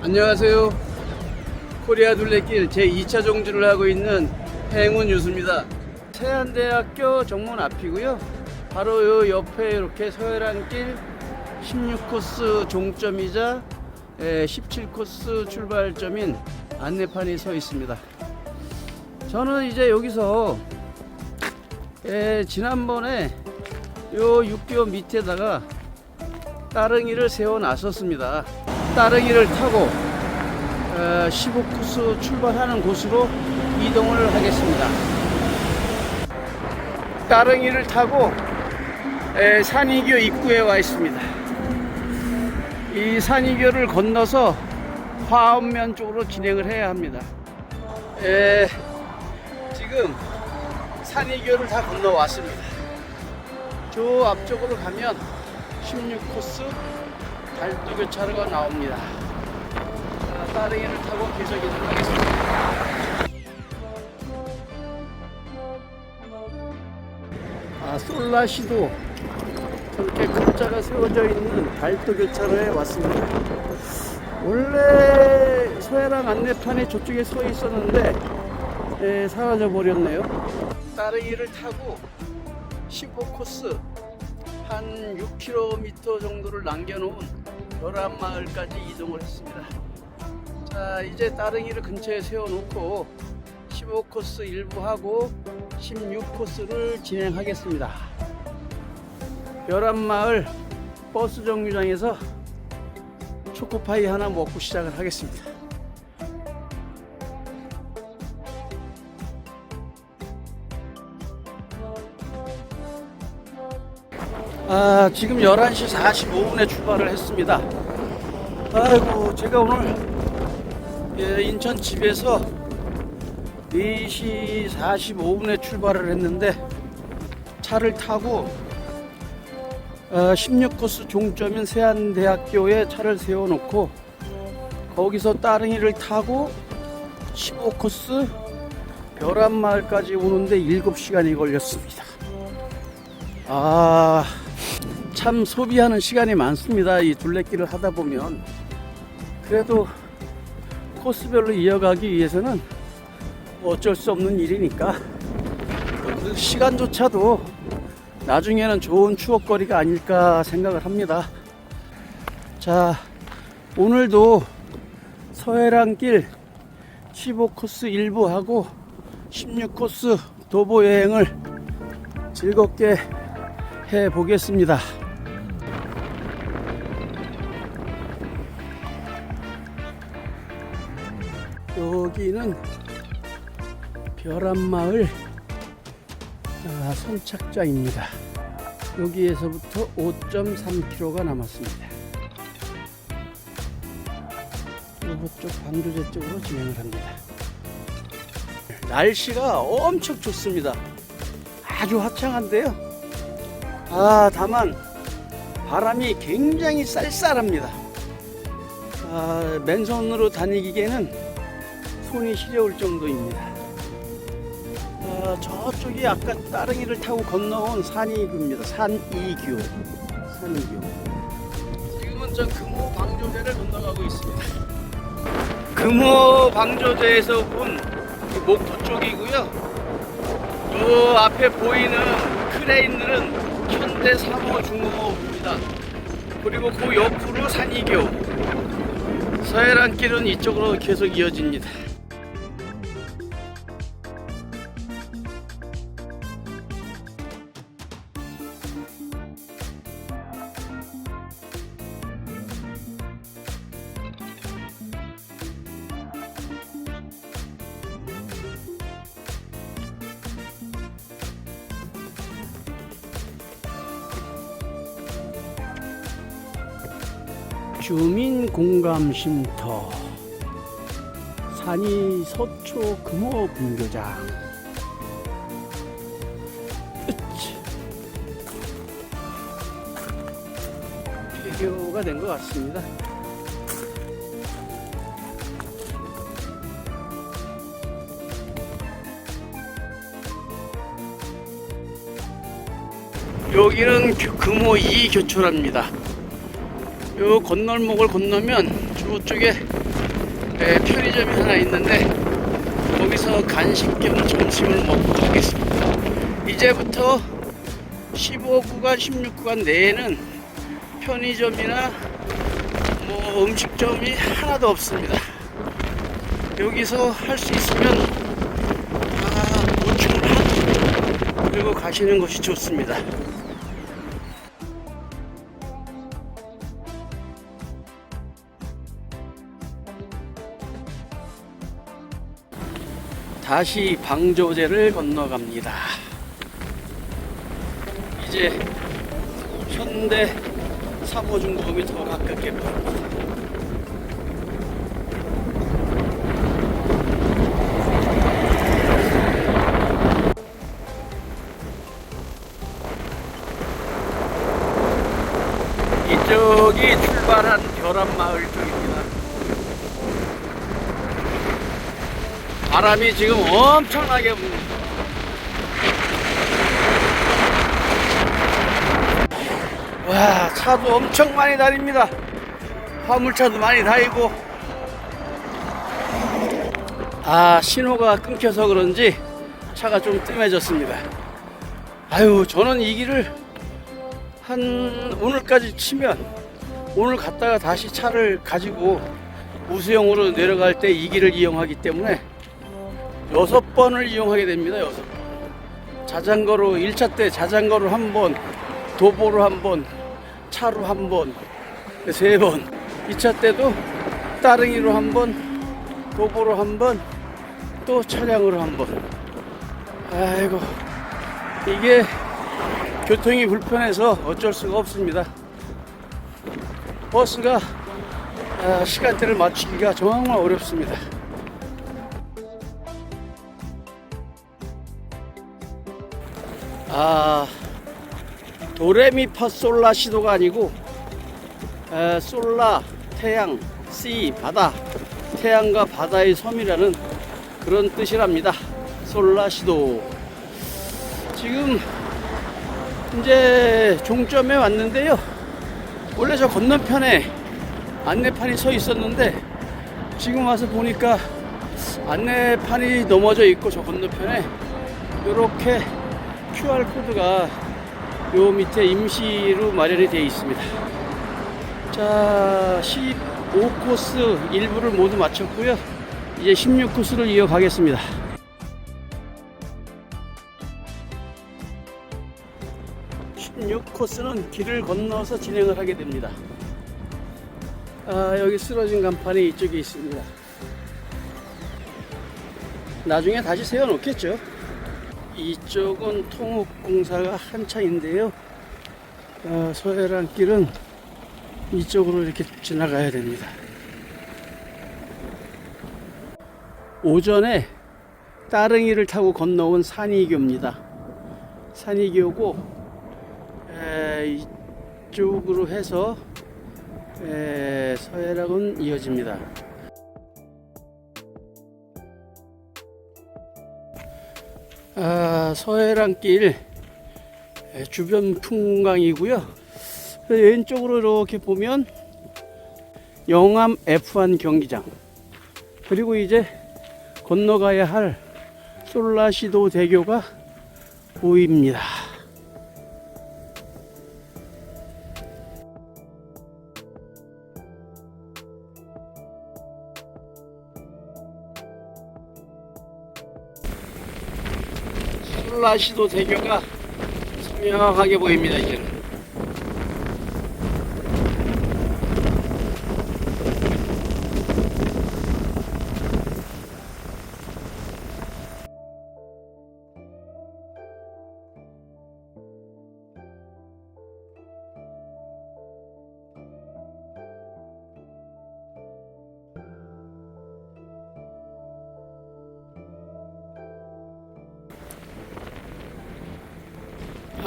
안녕하세요. 코리아 둘레길 제2차 종주를 하고 있는 행운 유수입니다. 세안대학교 정문 앞이고요. 바로 요 옆에 이렇게 서해랑길 16코스 종점이자 17코스 출발점인 안내판이 서 있습니다. 저는 이제 여기서 에, 지난번에 요 6개월 밑에다가 따릉이를 세워 놨었습니다. 따릉이를 타고 어, 15코스 출발하는 곳으로 이동을 하겠습니다. 따릉이를 타고 에, 산이교 입구에 와 있습니다. 이 산이교를 건너서 화엄면 쪽으로 진행을 해야 합니다. 에, 지금 산이교를 다 건너왔습니다. 저 앞쪽으로 가면 16코스 달도교차로가 나옵니다. 자, 따릉이를 타고 계속 이동하겠습니다. 아, 솔라시도 저렇게 글자가 세워져 있는 달도교차로에 왔습니다. 원래 서해랑 안내판에 저쪽에 서 있었는데 예, 사라져 버렸네요. 따릉이를 타고 15코스 한 6km 정도를 남겨놓은 열한마을까지 이동을 했습니다. 자, 이제 따릉이를 근처에 세워놓고 15코스 일부 하고 16코스를 진행하겠습니다. 열한마을 버스 정류장에서 초코파이 하나 먹고 시작을 하겠습니다. 아, 지금 11시 45분에 출발을 했습니다. 아이고, 제가 오늘 예, 인천 집에서 4시 45분에 출발을 했는데 차를 타고 어, 16코스 종점인 세안대학교에 차를 세워놓고 거기서 따릉이를 타고 15코스 벼란마을까지 오는데 7시간이 걸렸습니다. 아, 참 소비하는 시간이 많습니다. 이 둘레길을 하다 보면. 그래도 코스별로 이어가기 위해서는 뭐 어쩔 수 없는 일이니까 그 시간조차도 나중에는 좋은 추억거리가 아닐까 생각을 합니다. 자, 오늘도 서해랑길 15코스 일부 하고 16코스 도보 여행을 즐겁게 해 보겠습니다. 여기는 벼란마을 아, 선착장입니다. 여기에서부터 5.3km가 남았습니다. 이쪽 방조제 쪽으로 진행을 합니다. 날씨가 엄청 좋습니다. 아주 화창한데요. 아, 다만 바람이 굉장히 쌀쌀합니다. 아, 맨손으로 다니기에는 손이 시려울 정도입니다. 아, 저쪽이 아까 따릉이를 타고 건너온 산이교입니다. 산이교. 산이교. 지금은 저 금호 방조제를 건너가고 있습니다. 금호 방조제에서 본 목포 쪽이고요. 저 앞에 보이는 크레인들은 현대 3호 중공업입니다. 그리고 그 옆으로 산이교. 서해안길은 이쪽으로 계속 이어집니다. 주민공감쉼터 산이 서초 금호 분교장 으치. 폐교가 된 것 같습니다. 여기는 교- 금호 2 교초랍니다. 요 건널목을 건너면 저쪽에 에, 편의점이 하나 있는데 거기서 간식 겸 점심을 먹고 가겠습니다. 이제부터 15구간, 16구간 내에는 편의점이나 뭐 음식점이 하나도 없습니다. 여기서 할 수 있으면 다 보충을 하고 그리고 가시는 것이 좋습니다. 다시 방조제를 건너갑니다. 이제 현대 3호 중공이 더 가깝게 보입니다. 바람이 지금 엄청나게 붑니다. 와, 차도 엄청 많이 다닙니다. 화물차도 많이 다니고. 아, 신호가 끊겨서 그런지 차가 좀 뜸해졌습니다. 아유, 저는 이 길을 한 오늘까지 치면 오늘 갔다가 다시 차를 가지고 우수영으로 내려갈 때 이 길을 이용하기 때문에 여섯 번을 이용하게 됩니다. 여섯 번. 자전거로 1차 때 자전거로 한 번, 도보로 한 번, 차로 한 번, 세 번. 2차 때도 따릉이로 한 번, 도보로 한 번, 또 차량으로 한 번. 아이고, 이게 교통이 불편해서 어쩔 수가 없습니다. 버스가 아, 시간대를 맞추기가 정말 어렵습니다. 아, 도레미파솔라 시도가 아니고 에, 솔라 태양 시 바다 태양과 바다의 섬이라는 그런 뜻이랍니다. 솔라 시도 지금 이제 종점에 왔는데요. 원래 저 건너편에 안내판이 서 있었는데 지금 와서 보니까 안내판이 넘어져 있고 저 건너편에 이렇게 QR 코드가 요 밑에 임시로 마련이 되어 있습니다. 자, 15코스 일부를 모두 마쳤고요. 이제 16코스를 이어가겠습니다. 육 코스는 길을 건너서 진행을 하게 됩니다. 아, 여기 쓰러진 간판이 이쪽에 있습니다. 나중에 다시 세워놓겠죠. 이쪽은 통목공사가 한창인데요. 어, 서해란 길은 이쪽으로 이렇게 지나가야 됩니다. 오전에 따릉이를 타고 건너온 산이교입니다. 산이교고 에, 이쪽으로 해서 에, 서해랑은 이어집니다. 아, 서해랑길 에, 주변 풍광이고요. 그 왼쪽으로 이렇게 보면 영암 F1 경기장 그리고 이제 건너가야 할 솔라시도 대교가 보입니다. 솔라시도 대교가 선명하게 보입니다. 이제.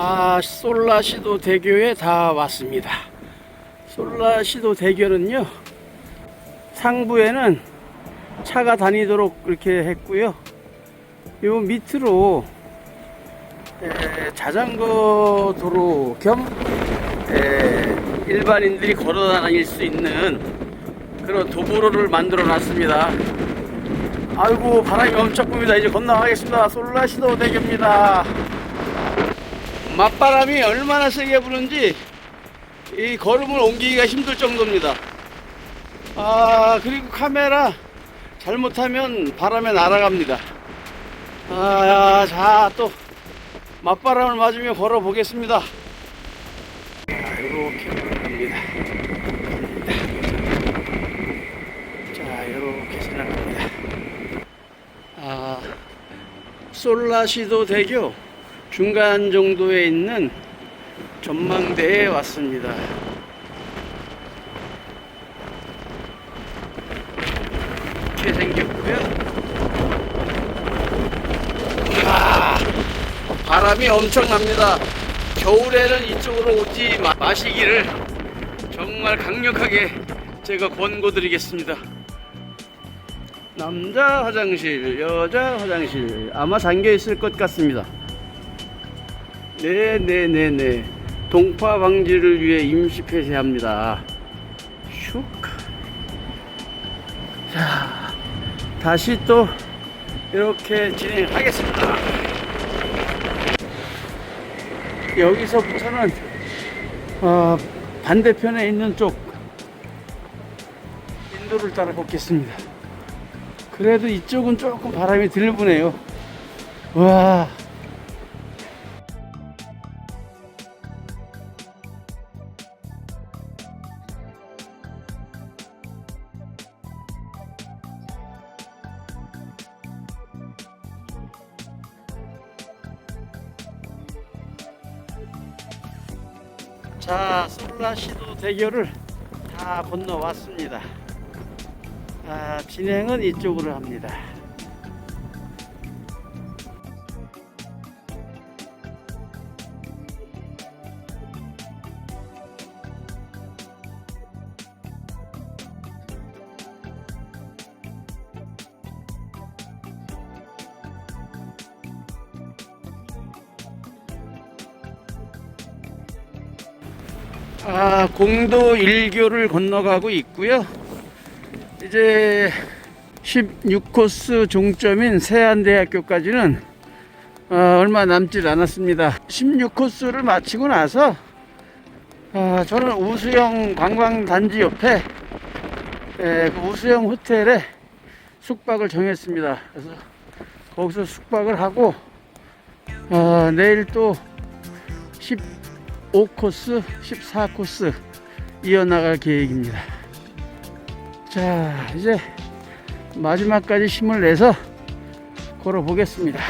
아, 솔라시도 대교에 다 왔습니다. 솔라시도 대교는요, 상부에는 차가 다니도록 이렇게 했고요. 요 밑으로 에, 자전거 도로 겸 에, 일반인들이 걸어 다닐 수 있는 그런 도보로를 만들어 놨습니다. 아이고 바람이 엄청 붑니다. 이제 건너가겠습니다. 솔라시도 대교입니다. 맞바람이 얼마나 세게 부는지 이 걸음을 옮기기가 힘들 정도입니다. 아 그리고 카메라 잘못하면 바람에 날아갑니다. 아 자 또 맞바람을 맞으며 걸어 보겠습니다. 이렇게 갑니다. 자 이렇게 지나갑니다. 아 솔라시도 대교 중간 정도에 있는 전망대에 왔습니다. 이렇게 생겼고요. 아, 바람이 엄청납니다. 겨울에는 이쪽으로 오지 마, 마시기를 정말 강력하게 제가 권고드리겠습니다. 남자 화장실, 여자 화장실 아마 잠겨 있을 것 같습니다. 네네네네. 동파 방지를 위해 임시 폐쇄합니다. 슉. 자, 다시 또 이렇게 진행하겠습니다. 여기서부터는 어, 반대편에 있는 쪽 인도를 따라 걷겠습니다. 그래도 이쪽은 조금 바람이 덜 부네요. 와. 자, 솔라시도 대교를 다 건너왔습니다. 아, 진행은 이쪽으로 합니다. 아, 공도 1교를 건너가고 있고요. 이제 16코스 종점인 세안대학교까지는 어, 얼마 남질 않았습니다. 16코스를 마치고 나서 어, 저는 우수영 관광단지 옆에 에, 그 우수영 호텔에 숙박을 정했습니다. 그래서 거기서 숙박을 하고 어, 내일 또 15코스, 14코스 이어나갈 계획입니다. 자, 이제 마지막까지 힘을 내서 걸어 보겠습니다.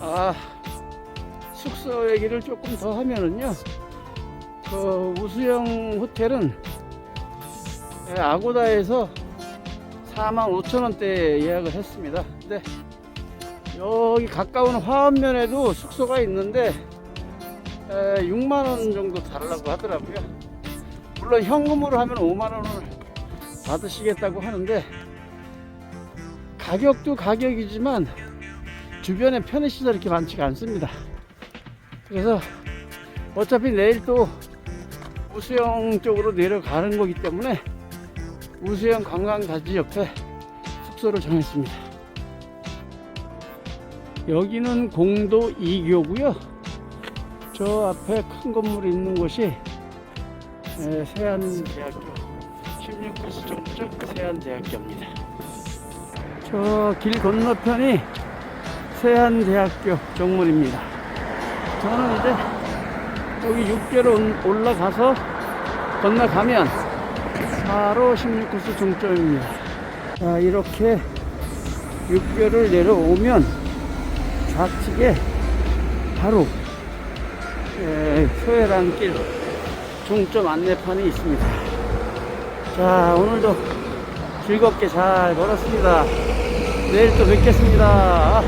아, 숙소 얘기를 조금 더 하면은요, 그 우수영 호텔은 아고다에서 4만 5천 원대 예약을 했습니다. 근데 여기 가까운 화원면에도 숙소가 있는데 6만 원 정도 달라고 하더라고요. 물론 현금으로 하면 5만 원을 받으시겠다고 하는데 가격도 가격이지만 주변에 편의시설 이렇게 많지가 않습니다. 그래서 어차피 내일 또 우수영 쪽으로 내려가는 거기 때문에 우수영 관광단지 옆에 숙소를 정했습니다. 여기는 공도 2교고요. 저 앞에 큰 건물이 있는 곳이 에, 세안대학교 16코스 종점 세안대학교입니다. 저 길 건너편이 세안대학교 정문입니다. 저는 이제 여기 6개로 올라가서 건너가면 바로 16코스 종점입니다. 자, 이렇게 6개를 내려오면 좌측에 바로 예, 소해랑길 종점 안내판이 있습니다. 자, 오늘도 즐겁게 잘 걸었습니다. 내일 또 뵙겠습니다.